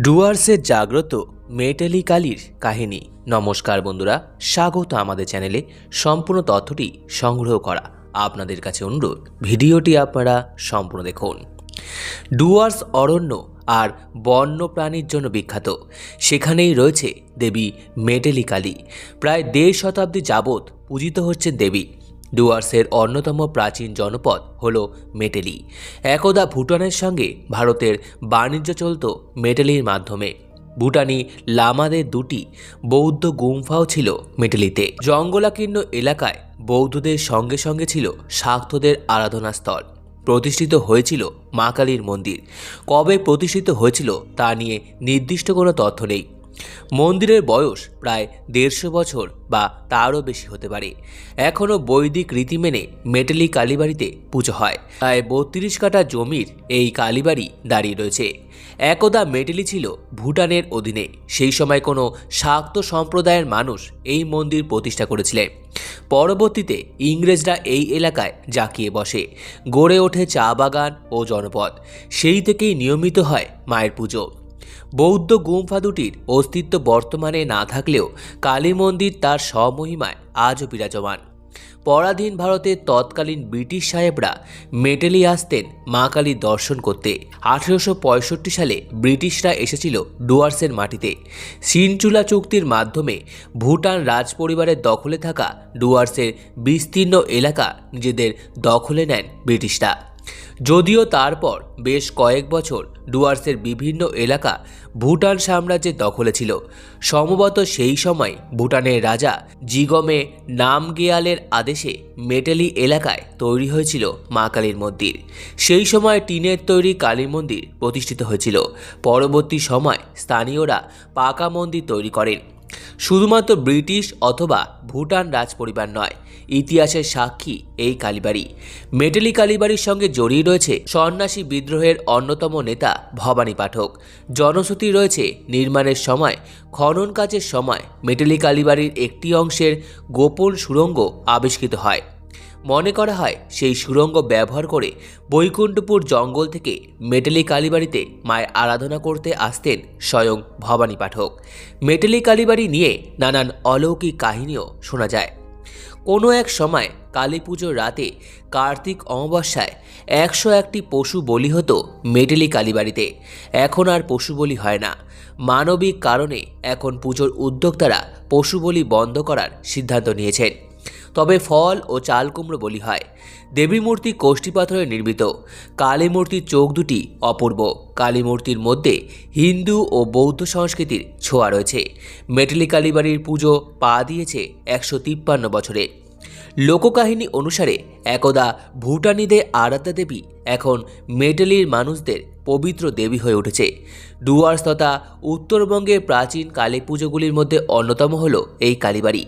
ডুয়ার্সের জাগ্রত মেটালি কালির কাহিনী। নমস্কার বন্ধুরা, স্বাগত আমাদের চ্যানেলে। সম্পূর্ণ তথ্যটি সংগ্রহ করা আপনাদের কাছে অনুরোধ। ভিডিওটি আপনারা সম্পূর্ণ দেখুন। ডুয়ার্স অরণ্য আর বন্য প্রাণীর জন্য বিখ্যাত। সেখানেই রয়েছে দেবী মেটেলি কালী। প্রায় দেড় শতাব্দী যাবৎ পূজিত হচ্ছেন দেবী। ডুয়ার্সের অন্যতম প্রাচীন জনপদ হল মেটেলি। একদা ভুটানের সঙ্গে ভারতের বাণিজ্য চলত মেটেলির মাধ্যমে। ভুটানি লামাদের দুটি বৌদ্ধ গুম্ফাও ছিল মেটেলিতে। জঙ্গলাকীর্ণ এলাকায় বৌদ্ধদের সঙ্গে সঙ্গে ছিল শাক্তদের আরাধনাস্থল। প্রতিষ্ঠিত হয়েছিল মা কালীর মন্দির। কবে প্রতিষ্ঠিত হয়েছিল তা নিয়ে নির্দিষ্ট কোনো তথ্য নেই। মন্দিরের বয়স প্রায় দেড়শো বছর বা তারও বেশি হতে পারে। এখনও বৈদিক রীতি মেনে মেটেলি কালীবাড়িতে পুজো হয়। প্রায় বত্রিশ কাঠা জমির এই কালীবাড়ি দাঁড়িয়ে রয়েছে। একদা মেটেলি ছিল ভুটানের অধীনে। সেই সময় কোনো শাক্ত সম্প্রদায়ের মানুষ এই মন্দির প্রতিষ্ঠা করেছিলেন। পরবর্তীতে ইংরেজরা এই এলাকায় জাঁকিয়ে বসে। গড়ে ওঠে চা বাগান ও জনপদ। সেই থেকেই নিয়মিত হয় মায়ের পুজো। বৌদ্ধ গুম্ফা দুটির অস্তিত্ব বর্তমানে না থাকলেও কালী মন্দির তার স্বমহিমায় আজও বিরাজমান। পরাধীন ভারতের তৎকালীন ব্রিটিশ সাহেবরা মেটেলি আসতেন মা কালীর দর্শন করতে। আঠেরোশো পঁয়ষট্টি সালে ব্রিটিশরা এসেছিল ডুয়ার্সের মাটিতে। সিনচুলা চুক্তির মাধ্যমে ভুটান রাজপরিবারের দখলে থাকা ডুয়ার্সের বিস্তীর্ণ এলাকা নিজেদের দখলে নেন ব্রিটিশরা। যদিও তারপর বেশ কয়েক বছর ডুয়ার্সের বিভিন্ন এলাকা ভুটান সাম্রাজ্যের দখলে ছিল। সম্ভবত সেই সময় ভুটানের রাজা জিগমে নামগেয়ালের আদেশে মেটেলি এলাকায় তৈরি হয়েছিল মা কালীর মন্দির। সেই সময় টিনের তৈরি কালী মন্দির প্রতিষ্ঠিত হয়েছিল। পরবর্তী সময় স্থানীয়রা পাকা মন্দির তৈরি করেন। শুধুমাত্র ব্রিটিশ অথবা ভুটান রাজপরিবার নয়, ইতিহাসের সাক্ষী এই কালীবাড়ি। মেটেলি কালীবাড়ির সঙ্গে জড়িয়ে রয়েছে সন্ন্যাসী বিদ্রোহের অন্যতম নেতা ভবানী পাঠক। জনশ্রুতি রয়েছে নির্মাণের সময়, খনন কাজের সময় মেটেলি কালীবাড়ির একটি অংশের গোপন সুড়ঙ্গ আবিষ্কৃত হয়। মনে করা হয় সেই সুড়ঙ্গ ব্যবহার করে বৈকুণ্ঠপুর জঙ্গল থেকে মেটেলি কালীবাড়িতে মায়ের আরাধনা করতে আসতেন স্বয়ং ভবানী পাঠক। মেটেলি কালীবাড়ি নিয়ে নানান অলৌকিক কাহিনীও শোনা যায়। কোনো এক সময় কালী পুজোর রাতে কার্তিক অমাবস্যায় একশো একটি পশু বলি হতো মেটেলি কালীবাড়িতে। এখন আর পশু বলি হয় না। মানবিক কারণে এখন পুজোর উদ্যোক্তারা পশু বলি বন্ধ করার সিদ্ধান্ত নিয়েছেন। তবে ফল ও চাল কুমড়ো বলি হয়। দেবী মূর্তি কোষ্ঠী পাথরে নির্মিত। কালী মূর্তির চোখ দুটি অপূর্ব। কালী মূর্তির মধ্যে হিন্দু ও বৌদ্ধ সংস্কৃতির ছোঁয়া রয়েছে। মেটেলি কালীবাড়ির পুজো পা দিয়েছে একশো তিপ্পান্ন বছরে। লোককাহিনী অনুসারে একদা ভুটানিদের আরাধ্যা দেবী এখন মেটেলির মানুষদের পবিত্র দেবী হয়ে উঠেছে। ডুয়ার্স তথা উত্তরবঙ্গের প্রাচীন কালী পুজোগুলির মধ্যে অন্যতম হল এই কালীবাড়ি।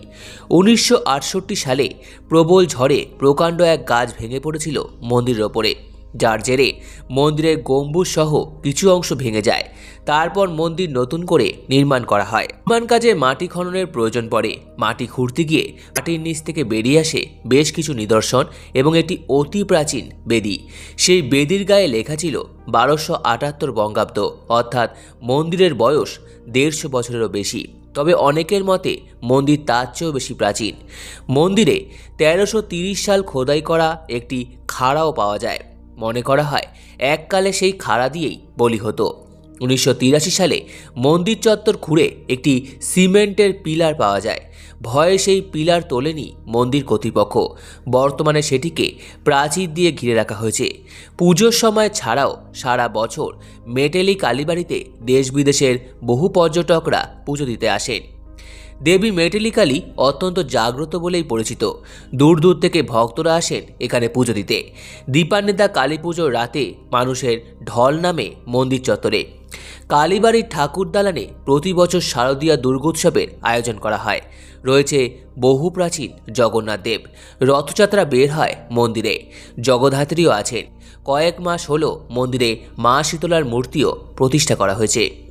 উনিশশো আটষট্টি সালে প্রবল ঝড়ে প্রকাণ্ড এক গাছ ভেঙে পড়েছিল মন্দিরের ওপরে। যার জেরে মন্দিরের গম্বুজ সহ কিছু অংশ ভেঙে যায়। তারপর মন্দির নতুন করে নির্মাণ করা হয়। নির্মাণ কাজে মাটি খননের প্রয়োজন পড়ে। মাটি খুঁড়তে গিয়ে মাটির নিচ থেকে বেরিয়ে আসে বেশ কিছু নিদর্শন এবং একটি অতি প্রাচীন বেদি। সেই বেদির গায়ে লেখা ছিল বারোশো আটাত্তর বঙ্গাব্দ, অর্থাৎ মন্দিরের বয়স দেড়শো বছরেরও বেশি। তবে অনেকের মতে মন্দির তার চেয়েও বেশি প্রাচীন। মন্দিরে তিরিশ সাল খোদাই করা একটি খাড়াও পাওয়া যায়। মনে করা হয়, এককালে সেই খাড়া দিয়েই বলি হতো। উনিশশো তিরাশি সালে মন্দির চত্বর খুঁড়ে একটি সিমেন্টের পিলার পাওয়া যায়। ভয়ে সেই পিলার তোলেনি মন্দির কর্তৃপক্ষ। বর্তমানে সেটিকে প্রাচীর দিয়ে ঘিরে রাখা হয়েছে। পুজোর সময় ছাড়াও সারা বছর মেটেলি কালীবাড়িতে দেশ বিদেশের বহু পর্যটকরা পুজো দিতে আসেন। দেবী মেটেলিকালি অত্যন্ত জাগ্রত বলেই পরিচিত। দূর দূর থেকে ভক্তরা আসেন এখানে পুজো দিতে। দীপান্বিতা কালী পুজোর রাতে মানুষের ঢল নামে মন্দির চত্বরে। কালীবাড়ির ঠাকুর দালানে প্রতি বছর শারদীয়া দুর্গোৎসবের আয়োজন করা হয়। রয়েছে বহু প্রাচীন জগন্নাথ দেব। রথযাত্রা বের হয় মন্দিরে। জগদ্ধাত্রীও আছেন। কয়েক মাস হলো মন্দিরে মা শীতলার মূর্তিও প্রতিষ্ঠা করা হয়েছে।